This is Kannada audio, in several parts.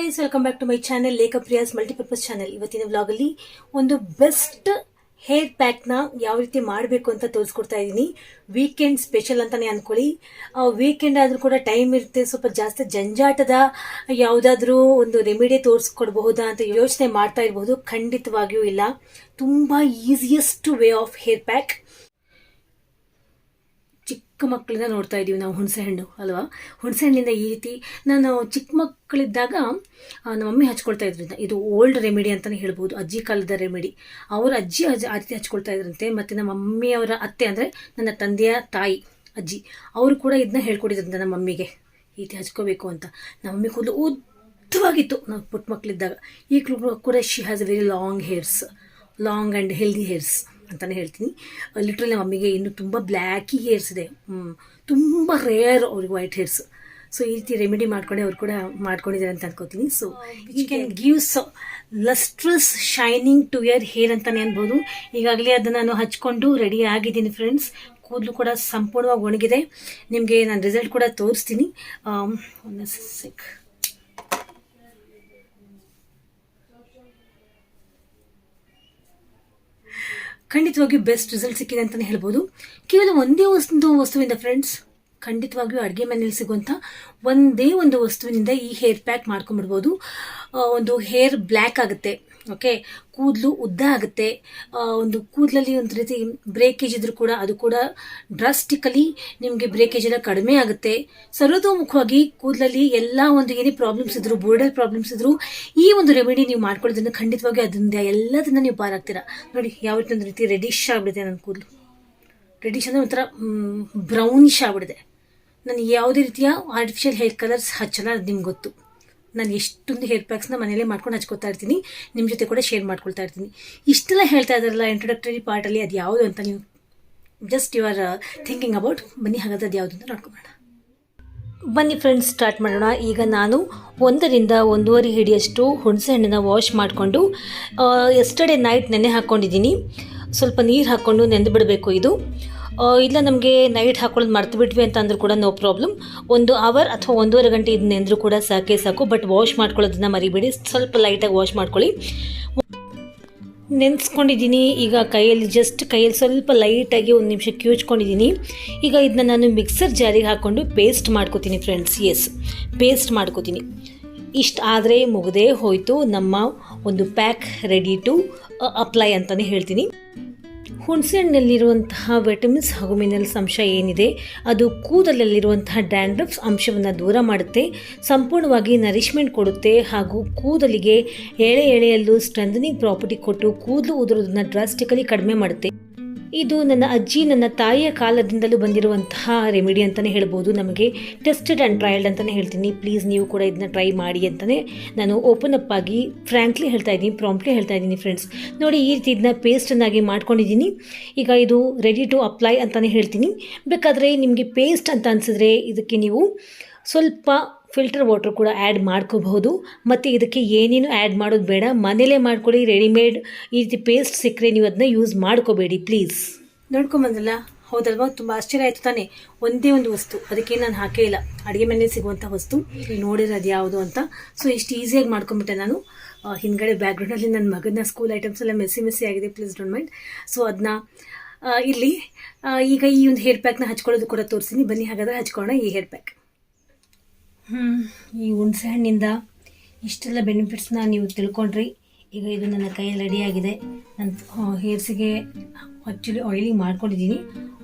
Guys welcome back to my channel Lekhapriya's multipurpose channel ಇವತ್ತಿನ ವ್ಲಾಗಲ್ಲಿ ಒಂದು ಬೆಸ್ಟ್ ಹೇರ್ ಪ್ಯಾಕ್ನ ಯಾವ ರೀತಿ ಮಾಡಬೇಕು ಅಂತ ತೋರಿಸ್ಕೊಡ್ತಾ ಇದ್ದೀನಿ ವೀಕೆಂಡ್ ಸ್ಪೆಷಲ್ ಅಂತಲೇ ಅನ್ಕೊಳ್ಳಿ. ವೀಕೆಂಡ್ ಆದರೂ ಕೂಡ ಟೈಮ್ ಇರುತ್ತೆ, ಸ್ವಲ್ಪ ಜಾಸ್ತಿ ಜಂಜಾಟದ ಯಾವುದಾದ್ರೂ ಒಂದು ರೆಮಿಡಿ ತೋರಿಸ್ಕೊಡ್ಬಹುದಾ ಅಂತ ಯೋಚನೆ ಮಾಡ್ತಾ ಇರಬಹುದು ಖಂಡಿತವಾಗಿಯೂ ಇಲ್ಲ. ತುಂಬ easiest way of hair pack ಚಿಕ್ಕ ಮಕ್ಕಳನ್ನ ನೋಡ್ತಾ ಇದ್ದೀವಿ ನಾವು ಹುಣಸೆ ಹಣ್ಣು, ಅಲ್ವಾ? ಹುಣಸೆ ಹಣ್ಣಿಂದ ಈ ರೀತಿ ನಾನು ಚಿಕ್ಕ ಮಕ್ಕಳಿದ್ದಾಗ ನಮ್ಮ ಮಮ್ಮಿ ಹಚ್ಕೊಳ್ತಾ ಇದ್ರಿಂದ ಇದು ಓಲ್ಡ್ ರೆಮಿಡಿ ಅಂತಲೇ ಹೇಳ್ಬೋದು, ಅಜ್ಜಿ ಕಾಲದ ರೆಮಿಡಿ ಅವರ ಅಜ್ಜಿ ಅಜ್ಜಿ ಆ ರೀತಿ ಹಚ್ಕೊಳ್ತಾ ಇದ್ರಂತೆ, ಮತ್ತು ನಮ್ಮ ಮಮ್ಮಿಯವರ ಅತ್ತೆ ಅಂದರೆ ನನ್ನ ತಂದೆಯ ತಾಯಿ, ಅಜ್ಜಿ. ಅವರು ಕೂಡ ಇದನ್ನ ಹೇಳ್ಕೊಟ್ಟಿದ್ರಂತೆ ನಮ್ಮ ಮಮ್ಮಿಗೆ, ಈ ರೀತಿ ಹಚ್ಕೋಬೇಕು ಅಂತ. ನಮ್ಮ ಮಮ್ಮಿ ಕೂದಲು ಉದ್ದವಾಗಿತ್ತು ನಾವು ಪುಟ್ಟ ಮಕ್ಕಳಿದ್ದಾಗ ಈಗಲೂ ಕೂಡ she has very long hairs long and healthy hairs ಅಂತಲೇ ಹೇಳ್ತೀನಿ. ಲಿಟ್ರಲಿ ನಮ್ಮ ಮಮ್ಮಿಗೆ ಇನ್ನು ತುಂಬ ಬ್ಲ್ಯಾಕಿ ಹೇರ್ಸ್ ಇದೆ. ತುಂಬ ರೇರ್ ಅವ್ರಿಗೆ ವೈಟ್ ಹೇರ್ಸ್ ಸೊ ಈ ರೀತಿ ರೆಮಿಡಿ ಮಾಡ್ಕೊಂಡೆ ಅವ್ರು ಕೂಡ ಮಾಡ್ಕೊಂಡಿದ್ದಾರೆ ಅಂತ ಅನ್ಕೋತೀನಿ. So you can gives lustrous shining to your hair ಅಂತಲೇ ಅನ್ಬೋದು. ಈಗಾಗಲೇ ಅದನ್ನು ನಾನು ಹಚ್ಕೊಂಡು ರೆಡಿ ಆಗಿದ್ದೀನಿ ಫ್ರೆಂಡ್ಸ್ ಕೂದಲು ಕೂಡ ಸಂಪೂರ್ಣವಾಗಿ ಒಣಗಿದೆ. ನಿಮಗೆ ನಾನು ರಿಸಲ್ಟ್ ಕೂಡ ತೋರಿಸ್ತೀನಿ. ಸೆಕ್ ಖಂಡಿತವಾಗಿಯೂ ಬೆಸ್ಟ್ ರಿಸಲ್ಟ್ ಸಿಕ್ಕಿದೆ ಅಂತಲೇ ಹೇಳ್ಬೋದು. ಕೇವಲ ಒಂದೇ ಒಂದು ವಸ್ತುವಿಂದ ಫ್ರೆಂಡ್ಸ್ ಖಂಡಿತವಾಗಿಯೂ ಅಡುಗೆ ಮನೇಲಿ ಸಿಗುವಂಥ ಒಂದೇ ಒಂದು ವಸ್ತುವಿನಿಂದ ಈ ಹೇರ್ ಪ್ಯಾಕ್ ಮಾಡ್ಕೊಂಬಿಡ್ಬೋದು ಒಂದು ಹೇರ್ ಬ್ಲ್ಯಾಕ್ ಆಗುತ್ತೆ. ಓಕೆ ಕೂದಲು ಉದ್ದ ಆಗುತ್ತೆ. ಒಂದು ಕೂದಲಲ್ಲಿ ಒಂದು ರೀತಿ ಬ್ರೇಕೇಜ್ ಇದ್ರೂ ಕೂಡ ಅದು ಕೂಡ ಡ್ರಾಸ್ಟಿಕಲಿ ನಿಮಗೆ ಬ್ರೇಕೇಜ್ ಎಲ್ಲ ಕಡಿಮೆ ಆಗುತ್ತೆ. ಸರ್ವತೋಮುಖವಾಗಿ ಕೂದಲಲ್ಲಿ ಎಲ್ಲ ಒಂದು ಏನೇ ಪ್ರಾಬ್ಲಮ್ಸ್ ಇದ್ರು ಬೋರ್ಡರ್ ಪ್ರಾಬ್ಲಮ್ಸ್ ಇದ್ರು ಈ ಒಂದು ರೆಮಿಡಿ ನೀವು ಮಾಡ್ಕೊಳ್ಳೋದನ್ನು ಖಂಡಿತವಾಗಿ ಅದರಿಂದ ಎಲ್ಲದನ್ನ ನೀವು ಪಾರಾಗ್ತೀರಾ. ನೋಡಿ, ಯಾವ ರೀತಿ ಒಂದು ರೀತಿ ರೆಡಿಶ್ ಆಗ್ಬಿಡುತ್ತೆ ನನ್ನ ಕೂದಲು. ರೆಡಿಶ್ ಅಂದರೆ ಒಂಥರ ಬ್ರೌನಿಶ್ ಆಗಿಬಿಡಿದೆ ನಾನು ಯಾವುದೇ ರೀತಿಯ ಆರ್ಟಿಫಿಷಿಯಲ್ ಹೇರ್ ಕಲರ್ಸ್ ಹಚ್ಚಲ್ಲ, ಅದು ನಿಮ್ಗೆ ಗೊತ್ತು. ನಾನು ಎಷ್ಟೊಂದು ಹೇರ್ ಪ್ಯಾಕ್ಸ್ನ ಮನೇಲೇ ಮಾಡ್ಕೊಂಡು ಹಚ್ಕೊತಾ ಇರ್ತೀನಿ. ನಿಮ್ಮ ಜೊತೆ ಕೂಡ ಶೇರ್ ಮಾಡ್ಕೊಳ್ತಾ ಇರ್ತೀನಿ. ಇಷ್ಟೆಲ್ಲ ಹೇಳ್ತಾ ಇದ್ದಾರಲ್ಲ ಇಂಟ್ರೊಡಕ್ಟರಿ ಪಾರ್ಟಲ್ಲಿ ಅದು ಯಾವುದು ಅಂತ ನೀವು just you are thinking about ಬನ್ನಿ, ಹಾಗಾದ್ರೆ ಅದು ಯಾವುದು ಅಂತ ನೋಡ್ಕೊಬೋಣ. ಬನ್ನಿ ಫ್ರೆಂಡ್ಸ್ ಸ್ಟಾರ್ಟ್ ಮಾಡೋಣ. ಈಗ ನಾನು ಒಂದರಿಂದ ಒಂದೂವರೆ ಹಿಡಿಯಷ್ಟು ಹುಣಸೆ ಹಣ್ಣನ್ನು ವಾಶ್ ಮಾಡಿಕೊಂಡು ಎಸ್ಟರ್ಡೇ ನೈಟ್ ನೆನೆ ಹಾಕ್ಕೊಂಡಿದ್ದೀನಿ ಸ್ವಲ್ಪ ನೀರು ಹಾಕ್ಕೊಂಡು ನೆಂದು ಬಿಡಬೇಕು ಇದು. ಇಲ್ಲ, ನಮಗೆ ನೈಟ್ ಹಾಕೊಳ್ಳೋದು ಮರ್ತು ಬಿಟ್ವಿ ಅಂತ ಕೂಡ ನೋ ಪ್ರಾಬ್ಲಮ್ ಒಂದು ಅವರ್ ಅಥವಾ ಒಂದೂವರೆ ಗಂಟೆ ಇದು ನೆಂದರೂ ಕೂಡ ಸಾಕೇ ಸಾಕು ಬಟ್ ವಾಶ್ ಮಾಡ್ಕೊಳ್ಳೋದನ್ನ ಮರಿಬೇಡಿ. ಸ್ವಲ್ಪ ಲೈಟಾಗಿ ವಾಶ್ ಮಾಡ್ಕೊಳ್ಳಿ. ನೆನೆಸ್ಕೊಂಡಿದ್ದೀನಿ, ಈಗ ಕೈಯಲ್ಲಿ ಜಸ್ಟ್ ಕೈಯಲ್ಲಿ ಸ್ವಲ್ಪ ಲೈಟಾಗಿ ಒಂದು ನಿಮಿಷ ಕ್ಯೂಚ್ಕೊಂಡಿದ್ದೀನಿ ಈಗ ಇದನ್ನ ನಾನು ಮಿಕ್ಸರ್ ಜಾರಿಗೆ ಹಾಕ್ಕೊಂಡು ಪೇಸ್ಟ್ ಮಾಡ್ಕೋತೀನಿ ಫ್ರೆಂಡ್ಸ್ ಎಸ್ ಪೇಸ್ಟ್ ಮಾಡ್ಕೋತೀನಿ. ಇಷ್ಟು ಆದರೆ ಮುಗದೇ ಹೋಯಿತು. ನಮ್ಮ ಒಂದು ಪ್ಯಾಕ್ ರೆಡಿ ಟು ಅಪ್ಲೈ ಅಂತಲೇ ಹೇಳ್ತೀನಿ. ಹುಣಸೆಹಣ್ಣಲ್ಲಿರುವಂತಹ ವಿಟಮಿನ್ಸ್ ಹಾಗೂ ಮಿನರಲ್ಸ್ ಅಂಶ ಏನಿದೆ, ಅದು ಕೂದಲಲ್ಲಿರುವಂತಹ ಡ್ಯಾಂಡ್ರಫ್ಸ್ ಅಂಶವನ್ನು ದೂರ ಮಾಡುತ್ತೆ, ಸಂಪೂರ್ಣವಾಗಿ ನರಿಶ್ಮೆಂಟ್ ಕೊಡುತ್ತೆ ಹಾಗೂ ಕೂದಲಿಗೆ ಎಳೆ ಎಳೆಯಲ್ಲೂ ಸ್ಟ್ರೆಂಥನಿಂಗ್ ಪ್ರಾಪರ್ಟಿ ಕೊಟ್ಟು ಕೂದಲು ಉದುರೋದನ್ನು ಡ್ರಾಸ್ಟಿಕಲಿ ಕಡಿಮೆ ಮಾಡುತ್ತೆ. ಇದು ನನ್ನ ಅಜ್ಜಿ, ನನ್ನ ತಾಯಿಯ ಕಾಲದಿಂದಲೂ ಬಂದಿರುವಂತಹ ರೆಮಿಡಿ ಅಂತಲೇ ಹೇಳ್ಬೋದು ನಮಗೆ. ಟೆಸ್ಟೆಡ್ ಆ್ಯಂಡ್ ಟ್ರಯಲ್ಡ್ ಅಂತಲೇ ಹೇಳ್ತೀನಿ. ಪ್ಲೀಸ್ ನೀವು ಕೂಡ ಇದನ್ನ ಟ್ರೈ ಮಾಡಿ ಅಂತಲೇ ನಾನು ಓಪನ್ ಅಪ್ ಆಗಿ ಫ್ರ್ಯಾಂಕ್ಲಿ ಹೇಳ್ತಾ ಇದ್ದೀನಿ ಪ್ರಾಂಪ್ಟ್ಲಿ ಹೇಳ್ತಾ ಇದ್ದೀನಿ ಫ್ರೆಂಡ್ಸ್ ನೋಡಿ, ಈ ರೀತಿ ಇದನ್ನ ಪೇಸ್ಟನ್ನಾಗಿ ಮಾಡ್ಕೊಂಡಿದ್ದೀನಿ. ಈಗ ಇದು ರೆಡಿ ಟು ಅಪ್ಲೈ ಅಂತಲೇ ಹೇಳ್ತೀನಿ. ಬೇಕಾದರೆ ನಿಮಗೆ ಪೇಸ್ಟ್ ಅಂತ ಅನಿಸಿದ್ರೆ ಇದಕ್ಕೆ ನೀವು ಸ್ವಲ್ಪ ಫಿಲ್ಟರ್ ವಾಟ್ರ್ ಕೂಡ ಆ್ಯಡ್ ಮಾಡ್ಕೋಬಹುದು. ಮತ್ತು ಇದಕ್ಕೆ ಏನೇನು ಆ್ಯಡ್ ಮಾಡೋದು ಬೇಡ. ಮನೇಲೇ ಮಾಡ್ಕೊಳ್ಳಿ ರೆಡಿಮೇಡ್ ಈ ರೀತಿ ಪೇಸ್ಟ್ ಸಿಕ್ಕರೆ ನೀವು ಅದನ್ನ ಯೂಸ್ ಮಾಡ್ಕೋಬೇಡಿ ಪ್ಲೀಸ್ ನೋಡ್ಕೊಂಬಂದಲ್ಲ ಹೌದಲ್ವಾ? ತುಂಬ ಆಶ್ಚರ್ಯ ಆಯಿತು ತಾನೇ. ಒಂದೇ ಒಂದು ವಸ್ತು. ಅದಕ್ಕೆ ನಾನು ಹಾಕೇ ಇಲ್ಲ. ಅಡುಗೆ ಮನೆಯಲ್ಲಿ ಸಿಗುವಂಥ ವಸ್ತು. ನೋಡಿರೋದು ಯಾವುದು ಅಂತ. ಸೊ ಇಷ್ಟು ಈಸಿಯಾಗಿ ಮಾಡ್ಕೊಂಬಿಟ್ಟೆ ನಾನು. ಹಿಂದ್ಗಡೆ ಬ್ಯಾಕ್ಗ್ರೌಂಡಲ್ಲಿ ನನ್ನ ಮಗನ ಸ್ಕೂಲ್ ಐಟಮ್ಸ್ ಎಲ್ಲ ಮೆಸ್ಸಿ ಮೆಸ್ಸಿ ಆಗಿದೆ ಪ್ಲೀಸ್ ಡೋಂಟ್ ಮೈಂಡ್ ಸೊ ಅದನ್ನ ಇಲ್ಲಿ ಈಗ ಈ ಒಂದು ಹೇರ್ ಪ್ಯಾಕ್ನ ಹಚ್ಕೊಳ್ಳೋದು ಕೂಡ ತೋರಿಸ್ತೀನಿ. ಬನ್ನಿ, ಹಾಗಾದರೆ ಹಚ್ಕೊಳ್ಳೋಣ ಈ ಹೇರ್ ಪ್ಯಾಕ್ ಈ ಹುಣಸೆ ಹಣ್ಣಿಂದ ಇಷ್ಟೆಲ್ಲ ಬೆನಿಫಿಟ್ಸ್ನ ನೀವು ತಿಳ್ಕೊಂಡ್ರಿ. ಈಗ ಇದು ನನ್ನ ಕೈಯಲ್ಲಿ ರೆಡಿಯಾಗಿದೆ ನನ್ನ ಹೇರ್ಸಿಗೆ ಆ್ಯಕ್ಚುಲಿ ಆಯಿಲಿಂಗ್ ಮಾಡ್ಕೊಂಡಿದ್ದೀನಿ.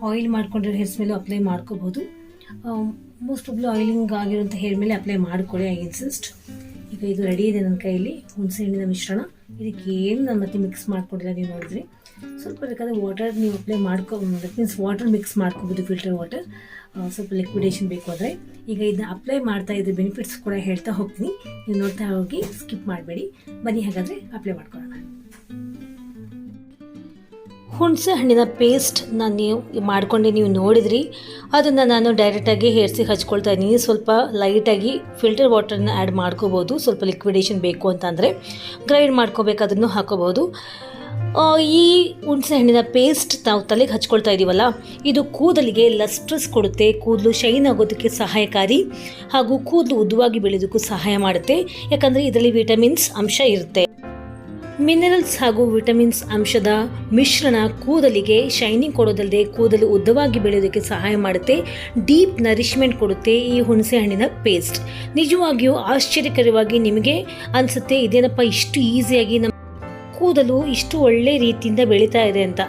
ಆಯಿಲ್ ಮಾಡ್ಕೊಂಡಿರೋ ಹೇರ್ಸ್ ಮೇಲೆ ಅಪ್ಲೈ ಮಾಡ್ಕೋಬೋದು. ಮೋಸ್ಟ್ ಆಫ್ಲಿ ಆಯಿಲಿಂಗ್ ಆಗಿರೋಂಥ ಹೇರ್ ಮೇಲೆ ಅಪ್ಲೈ ಮಾಡ್ಕೊಳ್ಳಿ ಐ ಇನ್ಸಿಸ್ಟ್ ಈಗ ಇದು ರೆಡಿ ಇದೆ ನನ್ನ ಕೈಯಲ್ಲಿ, ಹುಣಸೆ ಹಣ್ಣಿನ ಮಿಶ್ರಣ. ಇದಕ್ಕೆ ಏನು ನಾನು ಮತ್ತೆ ಮಿಕ್ಸ್ ಮಾಡಿಕೊಡಿಲ್ಲ ನೀವು ನೋಡಿದ್ರಿ ಸ್ವಲ್ಪ ಬೇಕಾದ್ರೆ ವಾಟರ್ ನೀವು ಅಪ್ಲೈ ಮಾಡ್ಕೊ ದಟ್ ಮೀನ್ಸ್ ವಾಟರ್ ಮಿಕ್ಸ್ ಮಾಡ್ಕೋಬೋದು ಫಿಲ್ಟರ್ ವಾಟರ್ ಸ್ವಲ್ಪ ಲಿಕ್ವಿಡೇಷನ್ ಬೇಕು ಅಂದರೆ. ಈಗ ಇದನ್ನ ಅಪ್ಲೈ ಮಾಡ್ತಾ ಇದ್ರೆ ಬೆನಿಫಿಟ್ಸ್ ಕೂಡ ಹೇಳ್ತಾ ಹೋಗ್ತೀನಿ. ನೀವು ನೋಡ್ತಾ ಹೋಗಿ ಸ್ಕಿಪ್ ಮಾಡಬೇಡಿ. ಬನ್ನಿ ಹಾಗಾದರೆ ಅಪ್ಲೈ ಮಾಡ್ಕೊಳ್ಳೋಣ. ಹುಣಸೆ ಹಣ್ಣಿನ ನಾನು ನೀವು ಮಾಡ್ಕೊಂಡು ನೀವು ನೋಡಿದ್ರಿ. ಅದನ್ನು ನಾನು ಡೈರೆಕ್ಟಾಗಿ ಹೇರ್ಸಿ ಹಚ್ಕೊಳ್ತಾ ಇದ್ದೀನಿ. ಸ್ವಲ್ಪ ಲೈಟಾಗಿ ಫಿಲ್ಟರ್ ವಾಟರ್ನ ಆ್ಯಡ್ ಮಾಡ್ಕೋಬೋದು. ಸ್ವಲ್ಪ ಲಿಕ್ವಿಡೇಷನ್ ಬೇಕು ಅಂತಂದರೆ ಗ್ರೈಂಡ್ ಮಾಡ್ಕೋಬೇಕಾದ್ರೂ ಹಾಕೋಬೋದು. ಈ ಹುಣಸೆ ಹಣ್ಣಿನ ಪೇಸ್ಟ್ ನಾವು ತಲೆಗೆ ಹಚ್ಕೊಳ್ತಾ ಇದ್ದೀವಲ್ಲ ಇದು ಕೂದಲಿಗೆ ಲಸ್ಟ್ರಸ್ ಕೊಡುತ್ತೆ. ಕೂದಲು ಶೈನ್ ಆಗೋದಕ್ಕೆ ಸಹಾಯಕಾರಿ ಹಾಗೂ ಕೂದಲು ಉದ್ದವಾಗಿ ಬೆಳೆಯೋದಕ್ಕೂ ಸಹಾಯ ಮಾಡುತ್ತೆ. ಯಾಕಂದರೆ ಇದರಲ್ಲಿ ವಿಟಮಿನ್ಸ್ ಅಂಶ ಇರುತ್ತೆ. ಮಿನರಲ್ಸ್ ಹಾಗೂ ವಿಟಮಿನ್ಸ್ ಅಂಶದ ಮಿಶ್ರಣ ಕೂದಲಿಗೆ ಶೈನಿಂಗ್ ಕೊಡೋದಲ್ಲದೆ ಕೂದಲು ಉದ್ದವಾಗಿ ಬೆಳೆಯೋದಕ್ಕೆ ಸಹಾಯ ಮಾಡುತ್ತೆ, ಡೀಪ್ ನರಿಶ್ಮೆಂಟ್ ಕೊಡುತ್ತೆ ಈ ಹುಣಸೆ ಹಣ್ಣಿನ ಪೇಸ್ಟ್. ನಿಜವಾಗಿಯೂ ಆಶ್ಚರ್ಯಕರವಾಗಿ ನಿಮಗೆ ಅನಿಸುತ್ತೆ, ಇದೇನಪ್ಪ ಇಷ್ಟು ಈಸಿಯಾಗಿ ನಮ್ಮ ಕೂದಲು ಇಷ್ಟು ಒಳ್ಳೆ ರೀತಿಯಿಂದ ಬೆಳೀತಾ ಇದೆ ಅಂತ.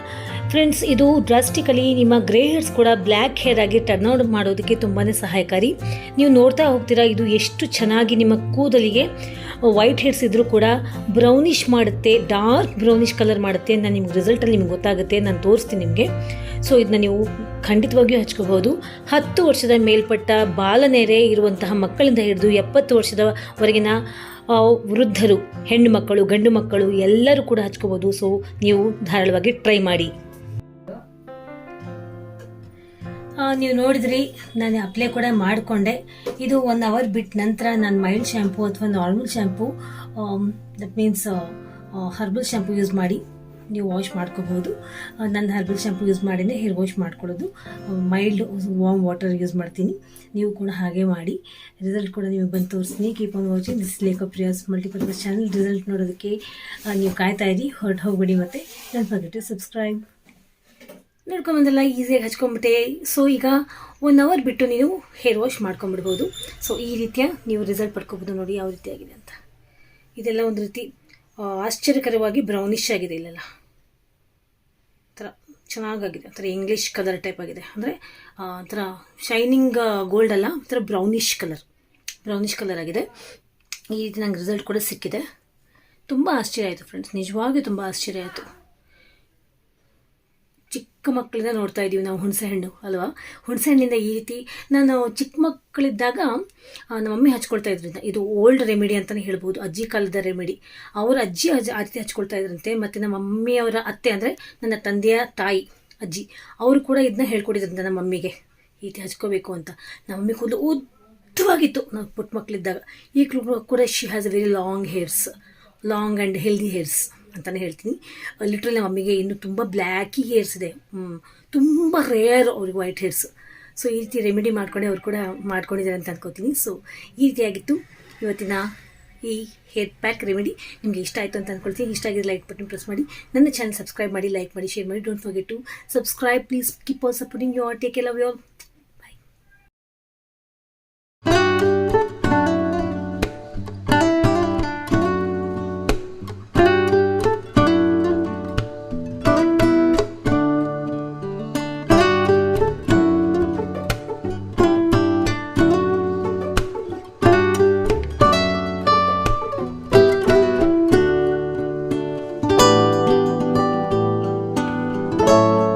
ಫ್ರೆಂಡ್ಸ್ ಇದು ಡ್ರಾಸ್ಟಿಕಲಿ ನಿಮ್ಮ ಗ್ರೇ ಹೇರ್ಸ್ ಕೂಡ ಬ್ಲ್ಯಾಕ್ ಹೇರ್ ಆಗಿ ಟರ್ನ್ ಔಟ್ ಮಾಡೋದಕ್ಕೆ ತುಂಬಾ ಸಹಾಯಕಾರಿ. ನೀವು ನೋಡ್ತಾ ಹೋಗ್ತೀರಾ, ಇದು ಎಷ್ಟು ಚೆನ್ನಾಗಿ ನಿಮ್ಮ ಕೂದಲಿಗೆ ವೈಟ್ ಹೇರ್ಸ್ ಇದ್ದರೂ ಕೂಡ ಬ್ರೌನಿಷ್ ಮಾಡುತ್ತೆ ಡಾರ್ಕ್ ಬ್ರೌನಿಷ್ ಕಲರ್ ಮಾಡುತ್ತೆ ನಾನು ನಿಮ್ಗೆ ರಿಸಲ್ಟಲ್ಲಿ ನಿಮ್ಗೆ ಗೊತ್ತಾಗುತ್ತೆ, ನಾನು ತೋರಿಸ್ತೀನಿ ನಿಮಗೆ. ಸೊ ಇದನ್ನ ನೀವು ಖಂಡಿತವಾಗಿಯೂ ಹಚ್ಕೋಬಹುದು. ಹತ್ತು ವರ್ಷದ ಮೇಲ್ಪಟ್ಟ ಬಾಲನೆರೆ ಇರುವಂತಹ ಮಕ್ಕಳಿಂದ ಹಿಡಿದು ಎಪ್ಪತ್ತು ವರ್ಷದವರೆಗಿನ ವೃದ್ಧರು, ಹೆಣ್ಣು ಮಕ್ಕಳು, ಗಂಡು ಮಕ್ಕಳು ಎಲ್ಲರೂ ಕೂಡ ಹಚ್ಕೋಬೋದು. ಸೊ ನೀವು ಧಾರಾಳವಾಗಿ ಟ್ರೈ ಮಾಡಿ. ನೀವು ನೋಡಿದ್ರಿ, ನಾನು ಅಪ್ಲೈ ಕೂಡ ಮಾಡಿಕೊಂಡೆ. ಇದು ಒನ್ ಅವರ್ ಬಿಟ್ಟ ನಂತರ ನಾನು ಮೈಲ್ಡ್ ಶ್ಯಾಂಪು ಅಥವಾ normal shampoo that means herbal shampoo use ಮಾಡಿ. ನೀವು ವಾಶ್ ಮಾಡ್ಕೋಬೋದು ನನ್ನ ಹರ್ಬಲ್ ಶ್ಯಾಂಪು ಯೂಸ್ ಮಾಡಿನೇ ಹೇರ್ ವಾಶ್ ಮಾಡ್ಕೊಳ್ಳೋದು. ಮೈಲ್ಡ್ ವಾಮ್ ವಾಟರ್ ಯೂಸ್ ಮಾಡ್ತೀನಿ. ನೀವು ಕೂಡ ಹಾಗೆ ಮಾಡಿ. ರಿಸಲ್ಟ್ ಕೂಡ ನಿಮಗೆ ಬಂದು ತೋರಿಸ್ತೀನಿ. Keep on watching this Lekhapriya's multipurpose channel result ನೋಡೋದಕ್ಕೆ ನೀವು ಕಾಯ್ತಾ ಇರಿ. ಹೊರಟು ಹೋಗ್ಬಿಡಿ ಮತ್ತೆ. ನೆನಪಾಗಿಟ್ಟು ಸಬ್ಸ್ಕ್ರೈಬ್ ನೋಡ್ಕೊಂಬಂದಲ್ಲ ಈಸಿಯಾಗಿ ಹಚ್ಕೊಂಬಿಟ್ಟೆ ಸೊ ಈಗ ಒನ್ ಅವರ್ ಬಿಟ್ಟು ನೀವು ಹೇರ್ ವಾಶ್ ಮಾಡ್ಕೊಂಬಿಡ್ಬೋದು ಸೊ ಈ ರೀತಿಯ ನೀವು ರಿಸಲ್ಟ್ ಪಡ್ಕೊಬೋದು ನೋಡಿ, ಯಾವ ರೀತಿಯಾಗಿದೆ ಅಂತ. ಇದೆಲ್ಲ ಒಂದು ರೀತಿ ಆಶ್ಚರ್ಯಕರವಾಗಿ ಬ್ರೌನಿಶ್ ಆಗಿದೆ ಇಲ್ಲೆಲ್ಲ. ಒಂಥರ ಚೆನ್ನಾಗಾಗಿದೆ, ಒಂಥರ ಇಂಗ್ಲೀಷ್ ಕಲರ್ ಟೈಪ್ ಆಗಿದೆ. ಅಂದರೆ ಒಂಥರ ಶೈನಿಂಗ್ ಗೋಲ್ಡ್ ಅಲ್ಲ, ಒಂಥರ ಬ್ರೌನಿಶ್ ಕಲರ್ ಬ್ರೌನಿಶ್ ಕಲರ್ ಆಗಿದೆ. ಈ ರೀತಿ ನಂಗೆ ರಿಸಲ್ಟ್ ಕೂಡ ಸಿಕ್ಕಿದೆ. ತುಂಬ ಆಶ್ಚರ್ಯ ಆಯಿತು ಫ್ರೆಂಡ್ಸ್ ನಿಜವಾಗಿಯೂ ತುಂಬ ಆಶ್ಚರ್ಯ ಆಯಿತು. ಚಿಕ್ಕ ಮಕ್ಕಳಿಂದ ನೋಡ್ತಾ ಇದ್ದೀವಿ ನಾವು ಹುಣಸೆ ಹಣ್ಣು, ಅಲ್ವಾ? ಹುಣಸೆ ಹಣ್ಣಿಂದ ಈ ರೀತಿ ನಾನು ಚಿಕ್ಕ ಮಕ್ಕಳಿದ್ದಾಗ ನಮ್ಮ ಮಮ್ಮಿ ಹಚ್ಕೊಳ್ತಾ ಇದ್ರಿಂದ ಇದು ಓಲ್ಡ್ ರೆಮಿಡಿ ಅಂತಲೇ ಹೇಳ್ಬೋದು, ಅಜ್ಜಿ ಕಾಲದ ರೆಮಿಡಿ ಅವರ ಅಜ್ಜಿ ಅಜ್ಜಿ ಆ ಹಚ್ಕೊಳ್ತಾ ಇದ್ರಂತೆ. ಮತ್ತು ನಮ್ಮ ಮಮ್ಮಿಯವರ ಅತ್ತೆ ಅಂದರೆ ನನ್ನ ತಂದೆಯ ತಾಯಿ, ಅಜ್ಜಿ. ಅವರು ಕೂಡ ಇದನ್ನ ಹೇಳ್ಕೊಟ್ಟಿದ್ರಂತೆ ನಮ್ಮ ಮಮ್ಮಿಗೆ, ಈ ರೀತಿ ಹಚ್ಕೋಬೇಕು ಅಂತ. ನಮ್ಮ ಮಮ್ಮಿ ಕೂದಲು ಉದ್ದವಾಗಿತ್ತು ನಾವು ಪುಟ್ಟ ಮಕ್ಕಳಿದ್ದಾಗ ಈಗಲೂ ಕೂಡ she has a very long hairs long and healthy hairs ಅಂತಲೇ ಹೇಳ್ತೀನಿ. ಲಿಟ್ರಲಿ ಮಮ್ಮಿಗೆ ಇನ್ನು ತುಂಬ ಬ್ಲ್ಯಾಕಿಗೆ ಹೇರ್ಸ್ ಇದೆ. ತುಂಬ ರೇರ್ ಅವ್ರಿಗೆ ವೈಟ್ ಹೇರ್ಸ್ ಸೊ ಈ ರೀತಿ ರೆಮಿಡಿ ಮಾಡ್ಕೊಂಡೆ, ಅವ್ರು ಕೂಡ ಮಾಡ್ಕೊಂಡಿದ್ದಾರೆ ಅಂತ ಅನ್ಕೋತೀನಿ. ಸೊ ಈ ರೀತಿಯಾಗಿತ್ತು ಇವತ್ತಿನ ಈ ಹೇರ್ ಪ್ಯಾಕ್ ರೆಮಿಡಿ ನಿಮಗೆ ಇಷ್ಟ ಆಯಿತು ಅಂತ ಅಂದ್ಕೊಳ್ತೀನಿ ಇಷ್ಟ ಆಗಿದ್ರೆ ಲೈಕ್ ಬಟನ್ ಪ್ರೆಸ್ ಮಾಡಿ. ನನ್ನ ಚಾನಲ್ ಸಬ್ಸ್ಕ್ರೈಬ್ ಮಾಡಿ ಲೈಕ್ ಮಾಡಿ ಶೇರ್ ಮಾಡಿ. Don't forget to subscribe please keep on supporting you are take love your